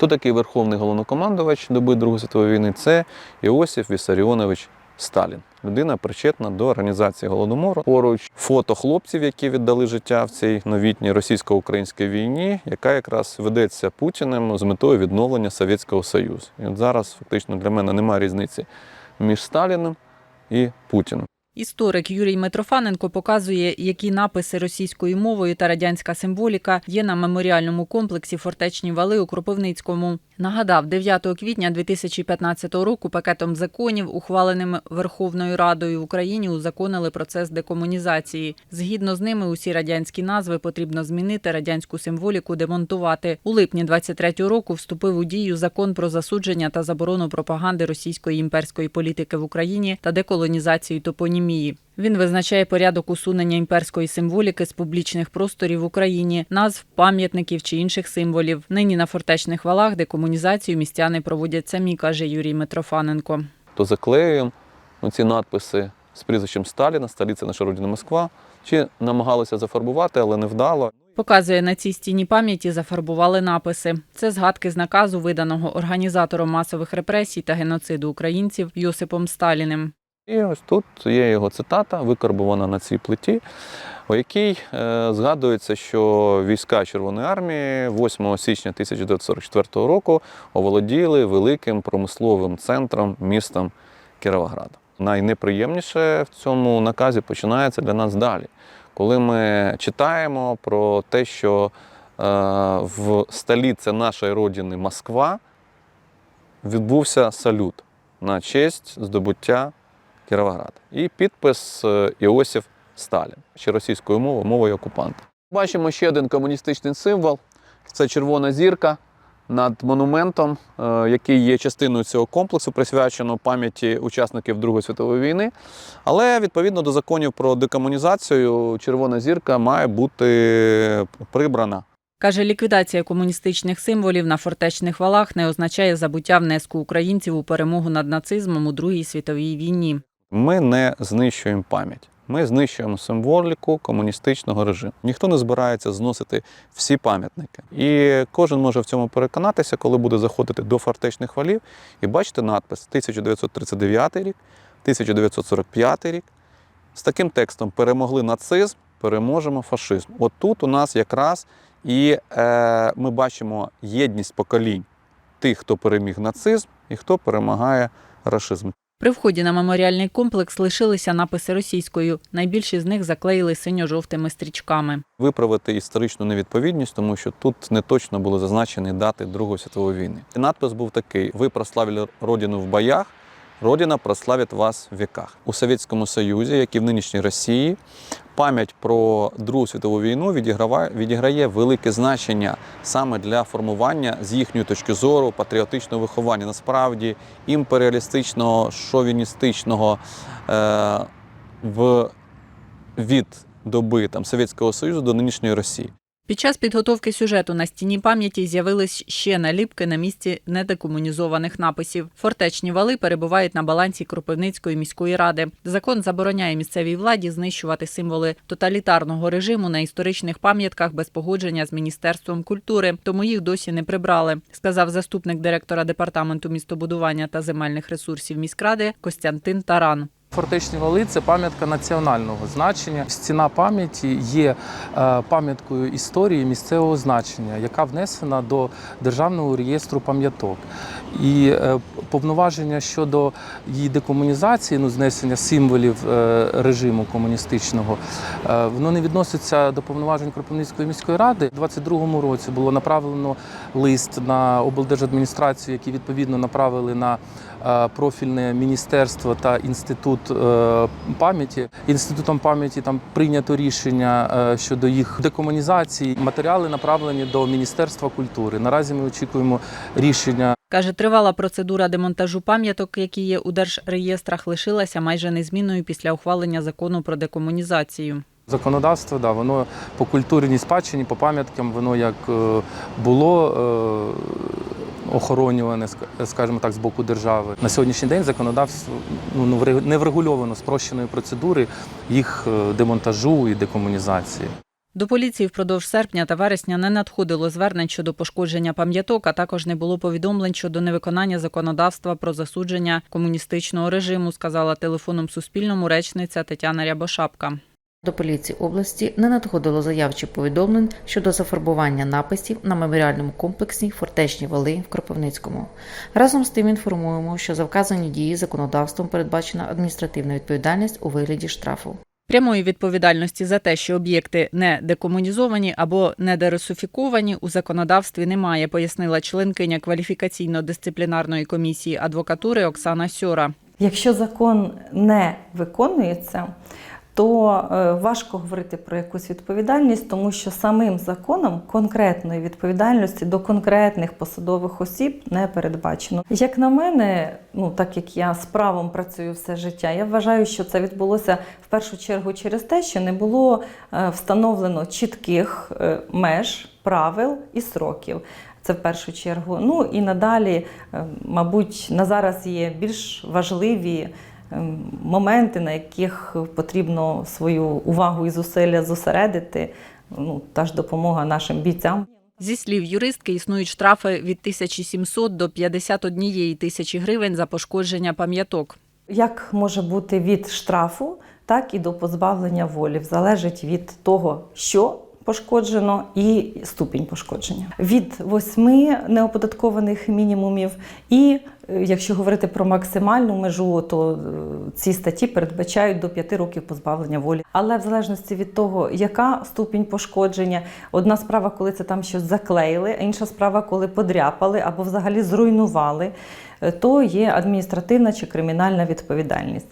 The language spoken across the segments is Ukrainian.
Хто такий верховний головнокомандувач доби Другої світової війни? Це Іосиф Вісаріонович Сталін. Людина причетна до організації голодомору. Поруч фото хлопців, які віддали життя в цій новітній російсько-українській війні, яка якраз ведеться Путіним з метою відновлення Совєтського Союзу. І от зараз фактично для мене немає різниці між Сталіним і Путіним. Історик Юрій Митрофаненко показує, які написи російською мовою та радянська символіка є на меморіальному комплексі Фортечні вали у Кропивницькому. Нагадав, 9 квітня 2015 року пакетом законів, ухваленим Верховною Радою в Україні, узаконили процес декомунізації. Згідно з ними, усі радянські назви потрібно змінити, радянську символіку демонтувати. У липні 23 року вступив у дію закон про засудження та заборону пропаганди російської імперської політики в Україні та деколонізацію топонімії. Він визначає порядок усунення імперської символіки з публічних просторів в Україні, назв, пам'ятників чи інших символів. Нині на фортечних валах декомунізацію містяни проводять самі, каже Юрій Митрофаненко. То заклеюємо ці надписи з прізвищем Сталіна, столиця наша родина Москва, чи намагалися зафарбувати, але не вдало. Показує, на цій стіні пам'яті зафарбували написи. Це згадки з наказу, виданого організатором масових репресій та геноциду українців Йосипом Сталіним. І ось тут є його цитата, викарбована на цій плиті, у якій е, згадується, що війська Червоної армії 8 січня 1944 року оволоділи великим промисловим центром містом Кіровоград. Найнеприємніше в цьому наказі починається для нас далі, коли ми читаємо про те, що е, в столиці нашої родини Москва відбувся салют на честь здобуття Кіровоград. І підпис е, Іосиф Сталін, чи російською мовою, мовою окупанта. Бачимо ще один комуністичний символ це червона зірка над монументом, е, який є частиною цього комплексу, присвячено пам'яті учасників Другої світової війни. Але відповідно до законів про декомунізацію, червона зірка має бути прибрана. Каже, ліквідація комуністичних символів на фортечних валах не означає забуття внеску українців у перемогу над нацизмом у Другій світовій війні. Ми не знищуємо пам'ять. Ми знищуємо символіку комуністичного режиму. Ніхто не збирається зносити всі пам'ятники. І кожен може в цьому переконатися, коли буде заходити до фортечних валів і бачити надпис 1939 рік, 1945 рік. З таким текстом перемогли нацизм, переможемо фашизм. От тут у нас якраз і е, ми бачимо єдність поколінь тих, хто переміг нацизм і хто перемагає рашизм. При вході на меморіальний комплекс лишилися написи російською. Найбільші з них заклеїли синьо-жовтими стрічками. виправити історичну невідповідність, тому що тут не точно були зазначені дати Другої світової війни. Надпис був такий: ви прославили родину в боях, родина прославить вас в віках. У Совєтському Союзі, як і в нинішній Росії, пам'ять про Другу світову війну відіграє, велике значення саме для формування з їхньої точки зору патріотичного виховання. Насправді імперіалістичного, шовіністичного е, в від доби там Совєтського Союзу до нинішньої Росії. Під час підготовки сюжету на стіні пам'яті з'явились ще наліпки на місці недекомунізованих написів. Фортечні вали перебувають на балансі Кропивницької міської ради. Закон забороняє місцевій владі знищувати символи тоталітарного режиму на історичних пам'ятках без погодження з міністерством культури, тому їх досі не прибрали, сказав заступник директора департаменту містобудування та земельних ресурсів міськради Костянтин Таран. Фортечні вали це пам'ятка національного значення. Стіна пам'яті є е, пам'яткою історії місцевого значення, яка внесена до державного реєстру пам'яток. І е, повноваження щодо її декомунізації, ну знесення символів е, режиму комуністичного, е, воно не відноситься до повноважень Кропивницької міської ради. У 22-му році було направлено лист на облдержадміністрацію, які відповідно направили на е, профільне міністерство та інститут пам'яті. Інститутом пам'яті там прийнято рішення щодо їх декомунізації. Матеріали направлені до Міністерства культури. Наразі ми очікуємо рішення Каже, тривала процедура демонтажу пам'яток, які є у держреєстрах, лишилася майже незмінною після ухвалення закону про декомунізацію. Законодавство, да, воно по культурній спадщині, по пам'яткам, воно як е, було е, охоронюване, скажімо так, з боку держави. На сьогоднішній день законодавство ну, не врегульовано спрощеної процедури їх е, демонтажу і декомунізації. До поліції впродовж серпня та вересня не надходило звернень щодо пошкодження пам'яток, а також не було повідомлень щодо невиконання законодавства про засудження комуністичного режиму, сказала телефоном Суспільному речниця Тетяна Рябошапка. До поліції області не надходило заяв чи повідомлень щодо зафарбування написів на меморіальному комплексі Фортечні вали в Кропивницькому. Разом з тим інформуємо, що за вказані дії законодавством передбачена адміністративна відповідальність у вигляді штрафу. Прямої відповідальності за те, що об'єкти не декомунізовані або не дерусифіковані, у законодавстві немає, пояснила членкиня кваліфікаційно-дисциплінарної комісії адвокатури Оксана Сьора. Якщо закон не виконується, то е, важко говорити про якусь відповідальність, тому що самим законом конкретної відповідальності до конкретних посадових осіб не передбачено. Як на мене, ну так як я з правом працюю все життя, я вважаю, що це відбулося в першу чергу через те, що не було е, встановлено чітких е, меж, правил і сроків. Це в першу чергу. Ну і надалі, мабуть, на зараз є більш важливі моменти, на яких потрібно свою увагу і зусилля зосередити. Ну, та ж допомога нашим бійцям. Зі слів юристки, існують штрафи від 1700 до 51 тисячі гривень за пошкодження пам'яток. Як може бути від штрафу, так і до позбавлення волі, залежить від того, що пошкоджено і ступінь пошкодження. Від восьми неоподаткованих мінімумів, і якщо говорити про максимальну межу, то е, ці статті передбачають до 5 років позбавлення волі. Але в залежності від того, яка ступінь пошкодження, одна справа, коли це там щось заклеїли, а інша справа, коли подряпали або взагалі зруйнували, е, то є адміністративна чи кримінальна відповідальність.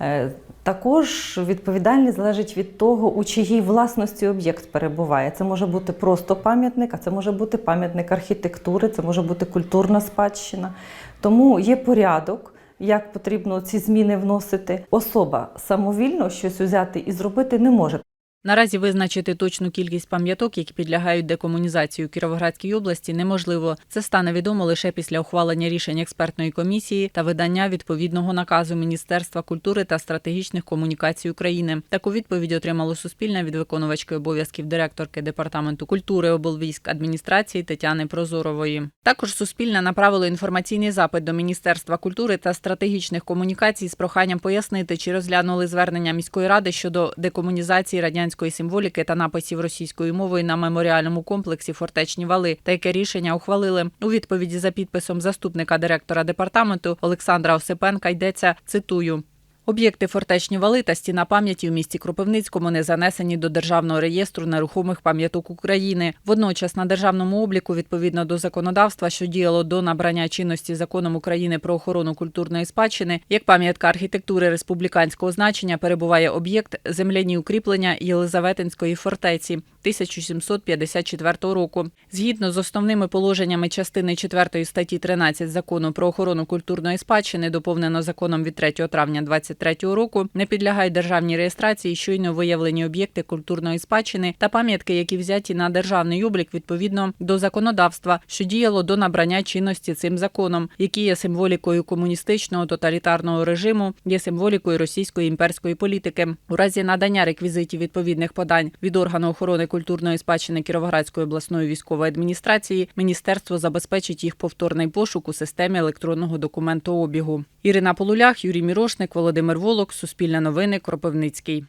Е, Також відповідальність залежить від того, у чиїй власності об'єкт перебуває. Це може бути просто пам'ятник, а це може бути пам'ятник архітектури, це може бути культурна спадщина. Тому є порядок, як потрібно ці зміни вносити. Особа самовільно щось взяти і зробити не може. Наразі визначити точну кількість пам'яток, які підлягають декомунізації у Кіровоградській області, неможливо. Це стане відомо лише після ухвалення рішень експертної комісії та видання відповідного наказу Міністерства культури та стратегічних комунікацій України. Таку відповідь отримало Суспільне від виконувачки обов'язків директорки департаменту культури облвійськ адміністрації Тетяни Прозорової. Також Суспільне направило інформаційний запит до Міністерства культури та стратегічних комунікацій з проханням пояснити, чи розглянули звернення міської ради щодо декомунізації радянської символіки та написів російською мовою на меморіальному комплексі Фортечні вали, та яке рішення ухвалили у відповіді за підписом заступника директора департаменту Олександра Осипенка йдеться цитую. Об'єкти фортечні вали та стіна пам'яті в місті Кропивницькому не занесені до державного реєстру нерухомих пам'яток України. Водночас на державному обліку, відповідно до законодавства, що діяло до набрання чинності законом України про охорону культурної спадщини, як пам'ятка архітектури республіканського значення перебуває об'єкт земляні укріплення Єлизаветинської фортеці 1754 року. Згідно з основними положеннями частини 4 статті 13 закону про охорону культурної спадщини, доповнено законом від 3 травня 2023 року, не підлягають державній реєстрації щойно виявлені об'єкти культурної спадщини та пам'ятки, які взяті на державний облік відповідно до законодавства, що діяло до набрання чинності цим законом, які є символікою комуністичного тоталітарного режиму, є символікою російської імперської політики. У разі надання реквізитів відповідних подань від органу охорони культурної спадщини Кіровоградської обласної військової адміністрації міністерство забезпечить їх повторний пошук у системі електронного документообігу. Ірина Полулях, Юрій Мірошник, Володимир Волок, Суспільне новини, Кропивницький.